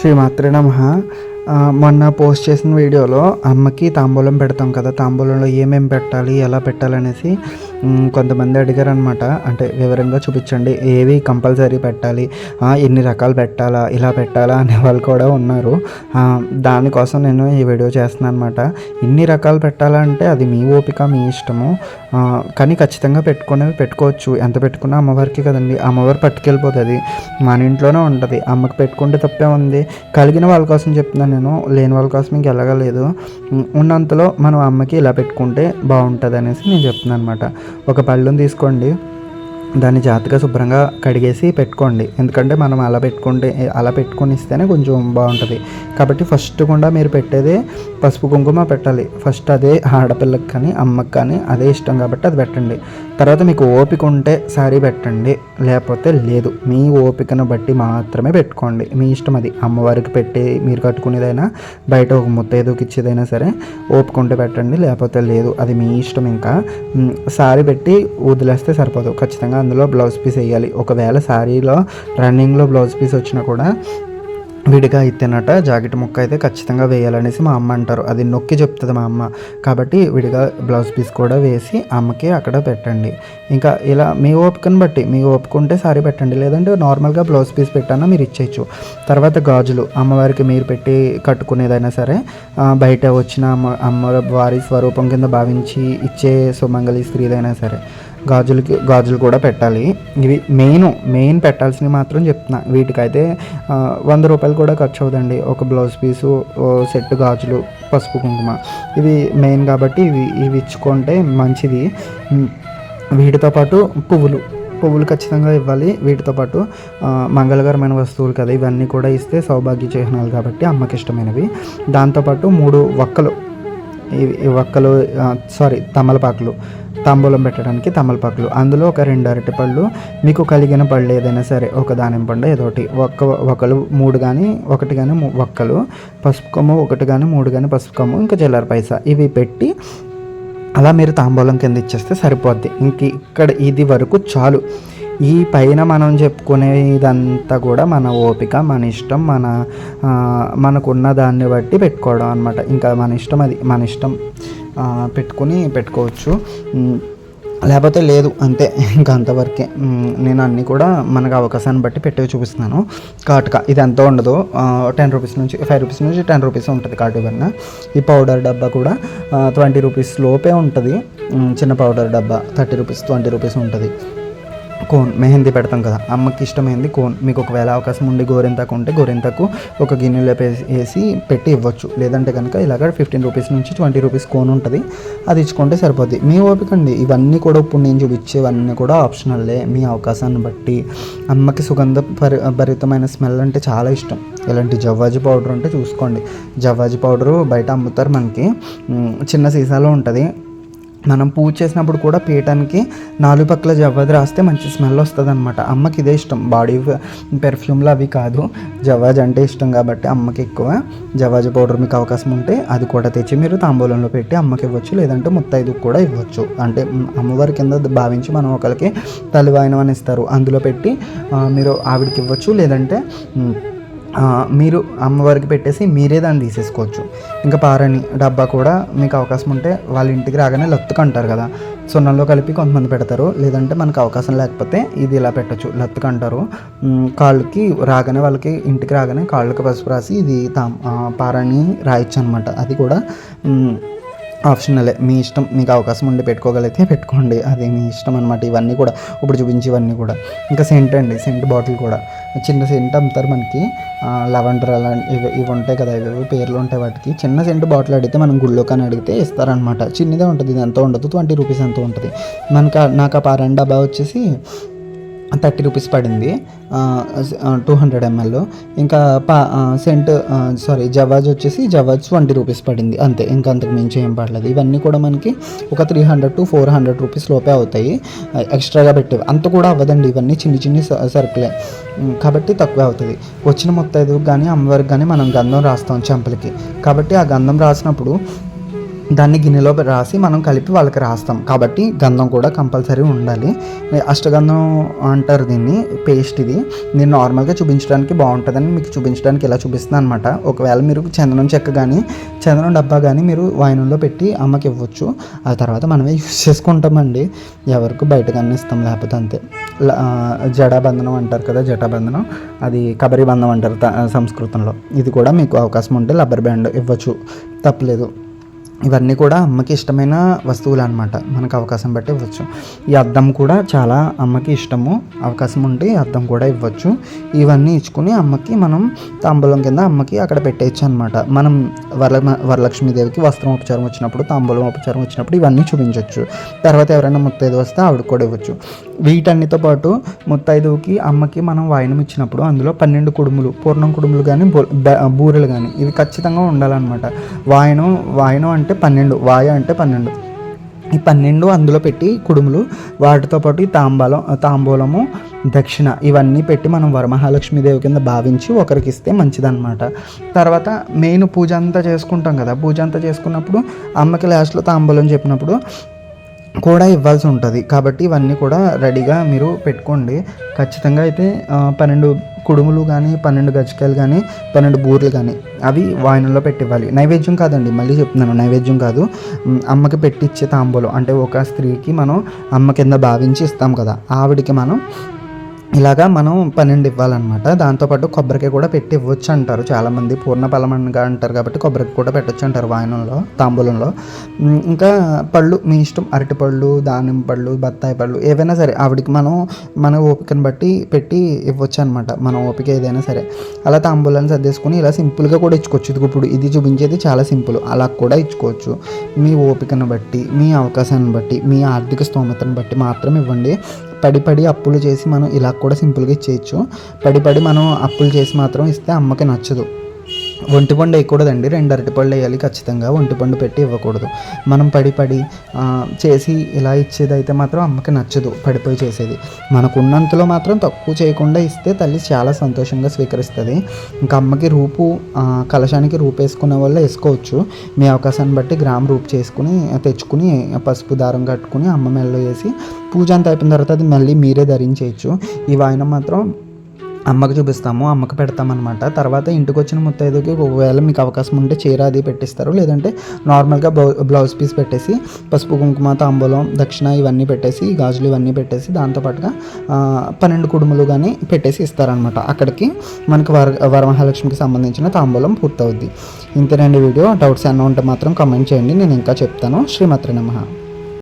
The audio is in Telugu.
శ్రీమాత్రే నమ. మొన్న పోస్ట్ చేసిన వీడియోలో అమ్మకి తాంబూలం పెడతాం కదా తాంబూలంలో ఏమేమి పెట్టాలి ఎలా పెట్టాలనేసి కొంతమంది అడిగారు అనమాట అంటే వివరంగా చూపించండి ఏవి కంపల్సరీ పెట్టాలి ఎన్ని రకాలు పెట్టాలా ఇలా పెట్టాలా అనే వాళ్ళు కూడా ఉన్నారు. దానికోసం నేను ఈ వీడియో చేస్తున్నాను అనమాట ఇన్ని రకాలు పెట్టాలంటే అది మీ ఓపిక మీ ఇష్టము. కానీ ఖచ్చితంగా పెట్టుకునేవి పెట్టుకోవచ్చు. ఎంత పెట్టుకున్నా అమ్మవారికి కదండి. అమ్మవారు పట్టుకెళ్ళిపోతుంది. మన ఇంట్లోనే ఉంటుంది. అమ్మకి పెట్టుకుంటే తప్పే ఉంది. కలిగిన వాళ్ళ కోసం చెప్తున్నాను నేను. లేని వాళ్ళ కోసం ఇంక ఎలాగలేదు. ఉన్నంతలో మనం అమ్మకి ఇలా పెట్టుకుంటే బాగుంటుంది అనేసి నేను చెప్తున్నాను అనమాట ఒక పళ్ళుని తీసుకోండి. దాన్ని జాగ్రత్తగా శుభ్రంగా కడిగేసి పెట్టుకోండి. ఎందుకంటే మనం అలా పెట్టుకుంటే అలా పెట్టుకొని ఇస్తేనే కొంచెం బాగుంటుంది. కాబట్టి ఫస్ట్ కూడా మీరు పెట్టేదే పసుపు కుంకుమ పెట్టాలి. ఫస్ట్ అదే ఆడపిల్లకి కానీ అమ్మకి కానీ అదే ఇష్టం కాబట్టి అది పెట్టండి. తర్వాత మీకు ఓపిక ఉంటే సారీ పెట్టండి లేకపోతే లేదు. మీ ఓపికను బట్టి మాత్రమే పెట్టుకోండి. మీ ఇష్టం అది. అమ్మవారికి పెట్టి మీరు కట్టుకునేదైనా బయట ఒక ముత్తైదుకి ఇచ్చేదైనా సరే ఓపిక ఉంటే పెట్టండి లేకపోతే లేదు. అది మీ ఇష్టం ఇంకా. శారీ సారీ పెట్టి వదిలేస్తే సరిపోదు. ఖచ్చితంగా అందులో బ్లౌజ్ పీస్ వేయాలి. ఒకవేళ శారీలో రన్నింగ్లో బ్లౌజ్ పీస్ వచ్చినా కూడా విడిగా అయితేనట జాకెట్ ముక్క అయితే ఖచ్చితంగా వేయాలనేసి మా అమ్మ అంటారు. అది నొక్కి చెప్తుంది మా అమ్మ. కాబట్టి విడిగా బ్లౌజ్ పీస్ కూడా వేసి అమ్మకి అక్కడ పెట్టండి. ఇంకా ఇలా మీ ఓపికను బట్టి మీ ఓపిక ఉంటే సారీ పెట్టండి. లేదంటే నార్మల్గా బ్లౌజ్ పీస్ పెట్టానా మీరు ఇచ్చేయచ్చు. తర్వాత గాజులు. అమ్మవారికి మీరు పెట్టి కట్టుకునేదైనా సరే బయట వచ్చిన అమ్మ అమ్మ వారి స్వరూపం కింద భావించి ఇచ్చే సుమంగళి స్త్రీదైనా సరే. గాజులకి గాజులు కూడా పెట్టాలి. ఇవి మెయిన్ మెయిన్ పెట్టాల్సినవి మాత్రం చెప్తున్నా. వీటికైతే వంద రూపాయలు కూడా ఖర్చు అవుదండి ఒక బ్లౌజ్ పీసు ఓ సెట్ గాజులు పసుపు కుంకుమ. ఇవి మెయిన్ కాబట్టి ఇవి ఇవి ఇచ్చుకుంటే మంచిది. వీటితో పాటు పువ్వులు. పువ్వులు ఖచ్చితంగా ఇవ్వాలి. వీటితో పాటు మంగళకరమైన వస్తువులు కదా. ఇవన్నీ కూడా ఇస్తే సౌభాగ్య చిహ్నాలు కాబట్టి అమ్మకి ఇష్టమైనవి. దాంతోపాటు మూడు వక్కలు. ఇవి ఈ వక్కలు సారీ తమలపాకులు. తాంబూలం పెట్టడానికి తమలపాకులు. అందులో ఒక రెండు అరటి పళ్ళు మీకు కలిగిన పళ్ళు ఏదైనా సరే ఒక దానిమ్మ పండు ఏదోటి ఒక్క ఒకలు మూడు కానీ ఒకటి కానీ ఒక్కలు. పసుపు కొమ్ము ఒకటి కానీ మూడు కానీ పసుపు కొమ్ము ఇంకా చిల్లర పైసా. ఇవి పెట్టి అలా మీరు తాంబూలం కింద ఇచ్చేస్తే సరిపోద్ది. ఇంక ఇక్కడ ఇది వరకు చాలు. ఈ పైన మనం చెప్పుకునే ఇదంతా కూడా మన ఓపిక మన ఇష్టం మన మనకున్న దాన్ని బట్టి పెట్టుకోవడం అనమాట ఇంకా మన ఇష్టం అది మన ఇష్టం పెట్టుకుని పెట్టుకోవచ్చు. లేకపోతే లేదు అంతే. ఇంకా అంతవరకే. నేను అన్నీ కూడా మనకు అవకాశాన్ని బట్టి పెట్టి చూపిస్తున్నాను. కాటుక ఇది ఎంత ఉండదు టెన్ రూపీస్ నుంచి ఫైవ్ రూపీస్ నుంచి టెన్ రూపీస్ ఉంటుంది కాటు కన్నా. ఈ పౌడర్ డబ్బా కూడా ట్వంటీ రూపీస్ లోపే ఉంటుంది. చిన్న పౌడర్ డబ్బా థర్టీ రూపీస్ ట్వంటీ రూపీస్ ఉంటుంది. కోన్ మెహందీ పెడతాం కదా. అమ్మకి ఇష్టమైంది కోన్. మీకు ఒకవేళ అవకాశం ఉండి గోరింతకు ఉంటే గోరింతాకు ఒక గిన్నెలో వేసి- వేసి పెట్టి ఇవ్వచ్చు. లేదంటే కనుక ఇలాగ ఫిఫ్టీన్ రూపీస్ నుంచి ట్వంటీ రూపీస్ కోన్ ఉంటుంది. అది ఇచ్చుకుంటే సరిపోద్ది. మీ ఓపిక అండి. ఇవన్నీ కూడా ఇప్పుడు నేను చూపించేవన్నీ కూడా ఆప్షనల్లే. మీ అవకాశాన్ని బట్టి. అమ్మకి సుగంధ పరి భరితమైన స్మెల్ అంటే చాలా ఇష్టం. ఇలాంటి జవ్వాజి పౌడర్ ఉంటే చూసుకోండి. జవ్వాజి పౌడరు బయట అమ్ముతారు మనకి. చిన్న సీసాలో ఉంటుంది. మనం పూజ చేసినప్పుడు కూడా పీఠానికి నాలుగు పక్కల జవ్వది రాస్తే మంచి స్మెల్ వస్తుంది అనమాట అమ్మకి ఇదే ఇష్టం. బాడీ పెర్ఫ్యూమ్లు అవి కాదు. జవాజ్ అంటే ఇష్టం కాబట్టి అమ్మకి ఎక్కువ. జవాజ్ పౌడర్ మీకు అవకాశం ఉంటే అది కూడా తెచ్చి మీరు తాంబూలంలో పెట్టి అమ్మకి ఇవ్వచ్చు. లేదంటే ముత్తైదుకు కూడా ఇవ్వచ్చు. అంటే అమ్మవారి కింద భావించి మనం ఒకరికి తలివాయనం అని ఇస్తారు. అందులో పెట్టి మీరు ఆవిడకి ఇవ్వచ్చు. లేదంటే మీరు అమ్మవారికి పెట్టేసి మీరే దాన్ని తీసేసుకోవచ్చు. ఇంకా పారని డబ్బా కూడా మీకు అవకాశం ఉంటే వాళ్ళ ఇంటికి రాగానే లత్తుకు అంటారు కదా. సున్నంలో కలిపి కొంతమంది పెడతారు. లేదంటే మనకు అవకాశం లేకపోతే ఇది ఇలా పెట్టచ్చు. లత్తుకు అంటారు. కాళ్ళకి రాగానే వాళ్ళకి ఇంటికి రాగానే కాళ్ళకి పసుపు రాసి ఇది తా పారని రాయొచ్చు అనమాట అది కూడా ఆప్షనలే మీ ఇష్టం మీకు అవకాశం ఉండి పెట్టుకోగలిగితే పెట్టుకోండి. అది మీ ఇష్టం అనమాట ఇవన్నీ కూడా ఇప్పుడు చూపించి ఇవన్నీ కూడా. ఇంకా సెంట్ అండి సెంట్ బాటిల్ కూడా. చిన్న సెంట్ అమ్ముతారు మనకి. లెవెండర్ అలా ఇవి ఇవి ఉంటాయి కదా ఇవి పేర్లు ఉంటాయి వాటికి. చిన్న సెంట్ బాటిల్ అడిగితే మనం గుళ్ళో కానీ అడిగితే ఇస్తారనమాట చిన్నదే ఉంటుంది ఇది ఎంత ఉండదు? ట్వంటీ రూపీస్ ఎంత ఉంటుంది. మనకు నాకు ఆ పారన్ డబ్బా వచ్చేసి థర్టీ రూపీస్ పడింది. Two hundred ML. ఇంకా పా సెంట్ సారీ జవాజ్ వచ్చేసి జవాజ్ ట్వంటీ రూపీస్ పడింది. అంతే ఇంకా అంతకు మించి ఏం పడలేదు. ఇవన్నీ కూడా మనకి ఒక three hundred to four hundred rupees లోపే అవుతాయి. ఎక్స్ట్రాగా పెట్టేవి అంత కూడా అవ్వదండి. ఇవన్నీ చిన్ని చిన్ని స- సరుకులే. కాబట్టి తక్కువే అవుతుంది. వచ్చిన మొత్తం కానీ అమ్మవారికి కానీ మనం గంధం రాస్తాం చెంపలకి. కాబట్టి ఆ గంధం రాసినప్పుడు దాన్ని గిన్నెలో రాసి మనం కలిపి వాళ్ళకి రాస్తాం. కాబట్టి గంధం కూడా కంపల్సరీ ఉండాలి. అష్టగంధం అంటారు దీన్ని పేస్ట్ ఇది. నేను నార్మల్గా చూపించడానికి బాగుంటుందని మీకు చూపించడానికి ఇలా చూపిస్తున్నాను అనమాట ఒకవేళ మీరు చందనం చెక్క కానీ చందనం డబ్బా కానీ మీరు వాయినంలో పెట్టి అమ్మకి ఇవ్వచ్చు. ఆ తర్వాత మనమే యూస్ చేసుకుంటామండి. ఎవరికి బయట కానీ ఇస్తాం లేకపోతే అంతే. జడాబంధనం అంటారు కదా జటాబంధనం. అది కబరి బంధం అంటారు సంస్కృతంలో. ఇది కూడా మీకు అవకాశం ఉంటే లబ్బర్ బ్యాండ్ ఇవ్వచ్చు. తప్పలేదు. ఇవన్నీ కూడా అమ్మకి ఇష్టమైన వస్తువులు అనమాట మనకు అవకాశం బట్టి ఇవ్వచ్చు. ఈ అద్దం కూడా చాలా అమ్మకి ఇష్టము. అవకాశం ఉంటే అద్దం కూడా ఇవ్వచ్చు. ఇవన్నీ ఇచ్చుకుని అమ్మకి మనం తాంబూలం కింద అమ్మకి అక్కడ పెట్టేయచ్చు అనమాట మనం వర వరలక్ష్మీదేవికి వస్త్రం ఉపచారం వచ్చినప్పుడు తాంబూలం ఉపచారం వచ్చినప్పుడు ఇవన్నీ చూపించవచ్చు తర్వాత ఎవరైనా ముత్తైదు వస్తే ఆవిడ కూడా ఇవ్వచ్చు. వీటన్నిటితో పాటు ముత్తైదువుకి అమ్మకి మనం వాయినం ఇచ్చినప్పుడు అందులో పన్నెండు కుడుములు పూర్ణం కుడుములు కానీ బూరెలు కానీ ఇవి ఖచ్చితంగా ఉండాలన్నమాట. వాయనం వాయనం అంటే పన్నెండు వాయ అంటే పన్నెండు. ఈ పన్నెండు అందులో పెట్టి కుడుములు వాటితో పాటు ఈ తాంబాలం తాంబూలము దక్షిణ ఇవన్నీ పెట్టి మనం వరమహాలక్ష్మీదేవి కింద భావించి ఒకరికి ఇస్తే మంచిదన్నమాట. తర్వాత మెయిన్ పూజ అంతా చేసుకుంటాం కదా. పూజ అంతా చేసుకున్నప్పుడు అమ్మకి లాస్ట్లో తాంబూలం చెప్పినప్పుడు కూడా ఇవ్వాల్సి ఉంటుంది. కాబట్టి ఇవన్నీ కూడా రెడీగా మీరు పెట్టుకోండి. ఖచ్చితంగా అయితే పన్నెండు కుడుములు కానీ పన్నెండు గజకాయలు కానీ పన్నెండు బూరెలు కానీ అవి వాయినంలో పెట్టివ్వాలి. నైవేద్యం కాదండి మళ్ళీ చెప్తున్నాను నైవేద్యం కాదు. అమ్మకి పెట్టిచ్చే తాంబూలం అంటే ఒక స్త్రీకి మనం అమ్మ కింద భావించి ఇస్తాం కదా ఆవిడికి మనం ఇలాగా మనం పన్నెండు ఇవ్వాలన్నమాట. దాంతోపాటు కొబ్బరికాయ కూడా పెట్టి ఇవ్వచ్చు అంటారు చాలామంది పూర్ణ ఫలమనగా అంటారు కాబట్టి కొబ్బరికి కూడా పెట్టచ్చు అంటారు వాయనంలో తాంబూలంలో. ఇంకా పళ్ళు మీ ఇష్టం అరటిపళ్ళు దానిమ్మ పళ్ళు బత్తాయి పళ్ళు ఏవైనా సరే ఆవిడకి మనం మన ఓపికను బట్టి పెట్టి ఇవ్వచ్చు అనమాట మన ఓపిక ఏదైనా సరే. అలా తాంబూలాన్ని సర్దేసుకుని ఇలా సింపుల్గా కూడా ఇచ్చుకోవచ్చు. ఇది ఇప్పుడు ఇది చూపించేది చాలా సింపుల్. అలా కూడా ఇచ్చుకోవచ్చు. మీ ఓపికను బట్టి మీ అవకాశాన్ని బట్టి మీ ఆర్థిక స్తోమతను బట్టి మాత్రం ఇవ్వండి. పడి పడి అప్పులు చేసి మనం ఇలా కూడా సింపుల్గా ఇచ్చేయచ్చు. పడి పడి మనం అప్పులు చేసి మాత్రం ఇస్తే అమ్మకి నచ్చదు. ఒంటిపండు వేయకూడదండి రెండు అరటిపళ్ళు వేయాలి ఖచ్చితంగా ఒంటిపండు పెట్టి ఇవ్వకూడదు. మనం పడి పడి చేసి ఇలా ఇచ్చేది అయితే మాత్రం అమ్మకి నచ్చదు పడిపోయి చేసేది. మనకున్నంతలో మాత్రం తక్కువ చేయకుండా ఇస్తే తల్లి చాలా సంతోషంగా స్వీకరిస్తుంది. ఇంకా అమ్మకి రూపు కలశానికి రూపు వేసుకునే వల్ల వేసుకోవచ్చు. మీ అవకాశాన్ని బట్టి గ్రామ్ రూపు చేసుకుని తెచ్చుకుని పసుపు దారం కట్టుకుని అమ్మ మెల్లో వేసి పూజ అంతా అయిపోయిన తర్వాత అది మళ్ళీ మీరే ధరించేయచ్చు. ఈ వాయినం మాత్రం అమ్మకు చూపిస్తాము అమ్మకు పెడతామన్నమాట. తర్వాత ఇంటికి వచ్చిన ముత్తైదుకి ఒకవేళ మీకు అవకాశం ఉంటే చీర అది పెట్టిస్తారు. లేదంటే నార్మల్గా బ్లౌ బ్లౌజ్ పీస్ పెట్టేసి పసుపు కుంకుమ తాంబూలం దక్షిణ ఇవన్నీ పెట్టేసి గాజులు ఇవన్నీ పెట్టేసి దాంతోపాటుగా పన్నెండు కుడుములు కానీ పెట్టేసి ఇస్తారనమాట అక్కడికి మనకి వర వరమహాలక్ష్మికి సంబంధించిన తాంబూలం పూర్తవుద్ది. ఇంతేనండి వీడియో. డౌట్స్ ఏమైనా ఉంటే మాత్రం కమెంట్ చేయండి. నేను ఇంకా చెప్తాను. శ్రీమాత్రి నమ.